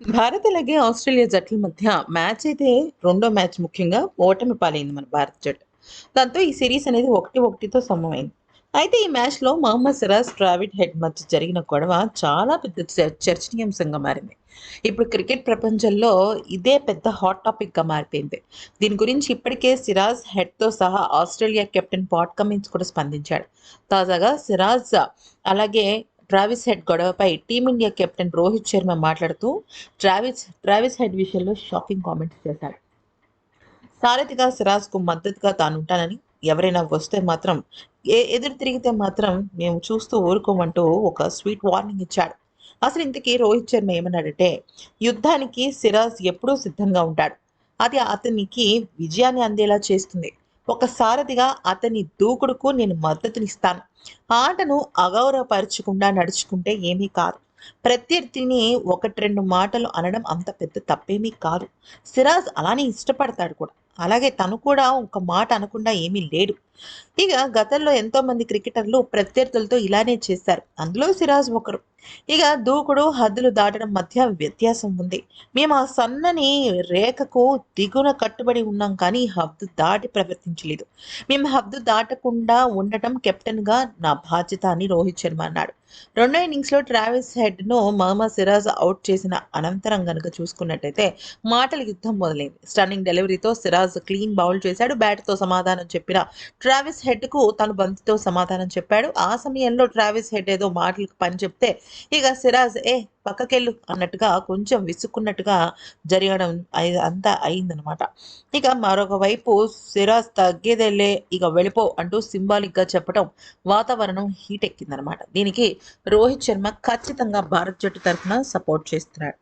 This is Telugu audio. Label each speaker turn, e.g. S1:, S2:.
S1: భారత్ అలాగే ఆస్ట్రేలియా జట్ల మధ్య మ్యాచ్ అయితే రెండో మ్యాచ్ ముఖ్యంగా ఓటమి పాలైంది మన భారత జట్టు. దాంతో ఈ సిరీస్ అనేది ఒకటి ఒకటితో సమమైంది. అయితే ఈ మ్యాచ్లో మహమ్మద్ సిరాజ్ ట్రావిడ్ హెడ్ మధ్య జరిగిన గొడవ చాలా పెద్ద చర్చనీయాంశంగా మారింది. ఇప్పుడు క్రికెట్ ప్రపంచంలో ఇదే పెద్ద హాట్ టాపిక్గా మారిపోయింది. దీని గురించి ఇప్పటికే సిరాజ్ హెడ్తో సహా ఆస్ట్రేలియా కెప్టెన్ పాట్ కమిన్స్ కూడా స్పందించాడు. తాజాగా సిరాజ్ అలాగే Travis Head గొడవపై Team India captain Rohit Sharma మాట్లాడుతూ ట్రావిస్ ట్రావిస్ హెడ్ విషయంలో షాకింగ్ కామెంట్స్ చేశాడు. సారథిగా సిరాజ్కు మద్దతుగా తాను ఉంటానని ఎవరైనా వస్తే మాత్రం ఏ ఎదురు తిరిగితే మాత్రం మేము చూస్తూ ఊరుకోమంటూ ఒక స్వీట్ వార్నింగ్ ఇచ్చాడు. అసలు ఇంతకీ రోహిత్ శర్మ ఏమన్నాడంటే యుద్ధానికి సిరాజ్ ఎప్పుడూ సిద్ధంగా ఉంటాడు. అది అతనికి విజయాన్ని అందేలా చేస్తుంది. ఒక సారథిగా అతని దూకుడుకు నేను మద్దతునిస్తాను. ఆటను అగౌరవపరచకుండా నడుచుకుంటే ఏమీ కాదు. ప్రత్యర్థిని ఒకటి రెండు మాటలు అనడం అంత పెద్ద తప్పేమీ కాదు. సిరాజ్ అలానే ఇష్టపడతాడు కూడా. అలాగే తను కూడా ఒక మాట అనకుండా ఏమీ లేడు. ఇక గతంలో ఎంతో మంది క్రికెటర్లు ప్రత్యర్థులతో ఇలానే చేశారు. అందులో సిరాజ్ ఒకరు. ఇక దూకుడు హద్దులు దాటడం మధ్య వ్యత్యాసం ఉంది. మేము ఆ సన్నని రేఖకు దిగున కట్టుబడి ఉన్నాం కానీ హద్దు దాటి ప్రవర్తించలేదు. మేము హద్దు దాటకుండా ఉండటం కెప్టెన్గా నా బాధ్యత అని రోహిత్ శర్మ అన్నాడు. రెండో ఇన్నింగ్స్లో ట్రావిస్ హెడ్ను మహమ్మద్ సిరాజ్ అవుట్ చేసిన అనంతరం గనుక చూసుకున్నట్టయితే మాటల యుద్ధం మొదలైంది. స్టన్నింగ్ డెలివరీతో సిరాజ్ క్లీన్ బౌల్ చేశాడు. బ్యాట్తో సమాధానం చెప్పిన ట్రావిస్ హెడ్కు తను బంతితో సమాధానం చెప్పాడు. ఆ సమయంలో ట్రావిస్ హెడ్ ఏదో మాటలకు పని చెప్తే ఇక సిరాజ్ ఏ పక్కకెళ్ళు అన్నట్టుగా కొంచెం విసుక్కున్నట్టుగా జరగడం అంతా అయిందనమాట ఇక మరొక వైపు సిరాజ్ తగ్గేదేలే ఇక వెళ్ళిపో అంటూ సింబాలిక్గా చెప్పడం వాతావరణం హీట్ ఎక్కిందనమాట దీనికి రోహిత్ శర్మ ఖచ్చితంగా భారత్ జట్టు తరఫున సపోర్ట్ చేస్తున్నాడు.